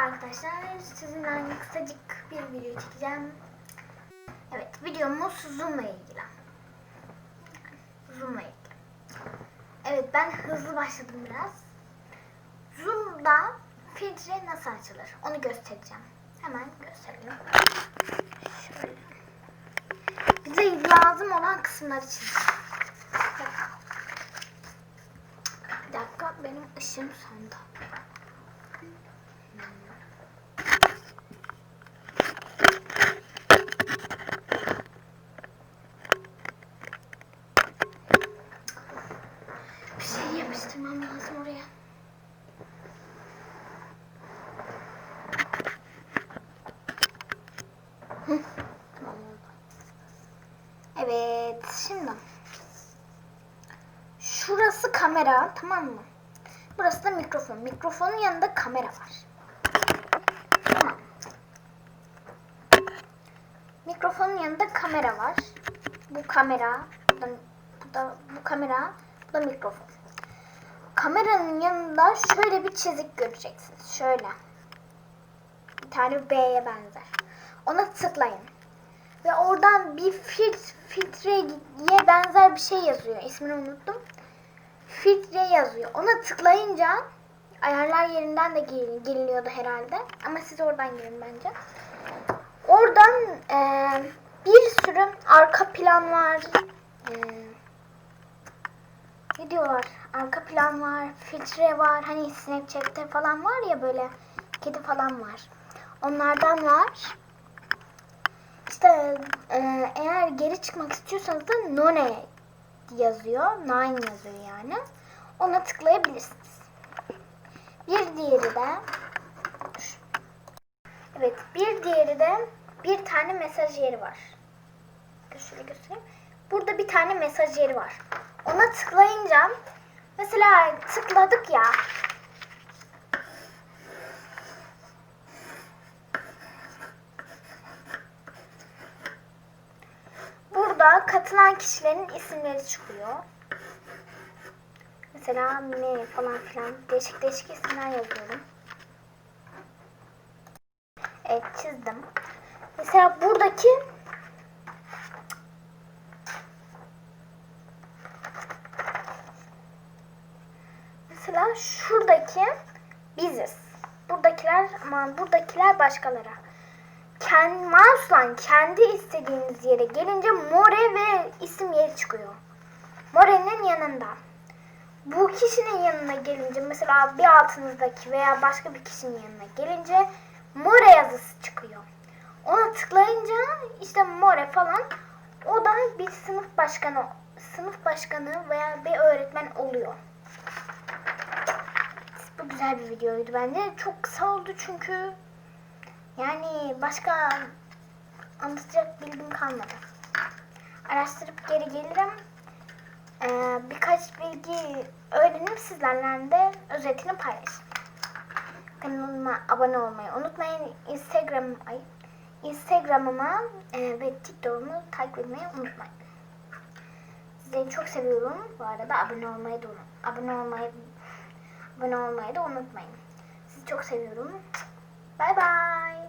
arkadaşlar. Sizinle kısacık bir video çekeceğim. Evet videomuz Zoom'la ilgili. Zoom'la ilgili. Evet ben hızlı başladım biraz. Zoom'da filtre nasıl açılır onu göstereceğim. Hemen gösterelim. Şöyle. Bize lazım olan kısımları çizeceğim. Bir dakika benim ışığım söndü. Bir şey yapıştırmam lazım oraya. Hı, tamam oldu. Evet, şimdi şurası kamera, tamam mı? Burası da mikrofon. Mikrofonun yanında kamera var. Tamam. Mikrofonun yanında kamera var. Bu kamera, bu da, bu da bu kamera, bu da mikrofon. Kameranın yanında şöyle bir çizik göreceksiniz. Şöyle. Bir tane B'ye benzer. Ona tıklayın. Ve oradan bir fil- filtreye benzer bir şey yazıyor. İsmini unuttum. Filtre yazıyor. Ona tıklayınca ayarlar yerinden de gir- giriliyordu herhalde. Ama siz oradan girin bence. Oradan eee, bir sürü arka plan var. Eee, ne diyorlar? Arka plan var, filtre var. Hani Snapchat'te falan var ya böyle kedi falan var. Onlardan var. İşte e, eğer geri çıkmak istiyorsanız da None yazıyor. Nine yazıyor yani. Ona tıklayabilirsiniz. Bir diğeri de Evet, bir diğeri de bir tane mesaj yeri var. Şöyle göstereyim. Burada bir tane mesaj yeri var. Ona tıklayınca mesela tıkladık ya. Burada katılan kişilerin isimleri çıkıyor. Mesela ne falan filan değişik değişik isimler yazıyorum. Evet çizdim. Mesela buradaki Mesela şuradaki biziz. Buradakiler aman buradakiler başkaları. Kendi mouse'la kendi istediğiniz yere gelince more ve isim yeri çıkıyor. More'nin yanında. Bu kişinin yanına gelince mesela bir altınızdaki veya başka bir kişinin yanına gelince more yazısı çıkıyor. Ona tıklayınca işte more falan o da bir sınıf başkanı sınıf başkanı veya bir öğretmen oluyor. Bu güzel bir videoydu bence. Çok kısa oldu çünkü yani başka anlatacak bilgim kalmadı. Araştırıp geri gelirim. Ee, birkaç bilgi öğrenip sizlerle de özetini paylaşırım. Kanalıma abone olmayı unutmayın. Instagram ay, Instagram'ıma e, ve TikTok'umu takip etmeyi unutmayın. Sizleri çok seviyorum. Bu arada abone olmayı da abone olmayı abone olmayı da unutmayın. Sizi çok seviyorum. Bay bay.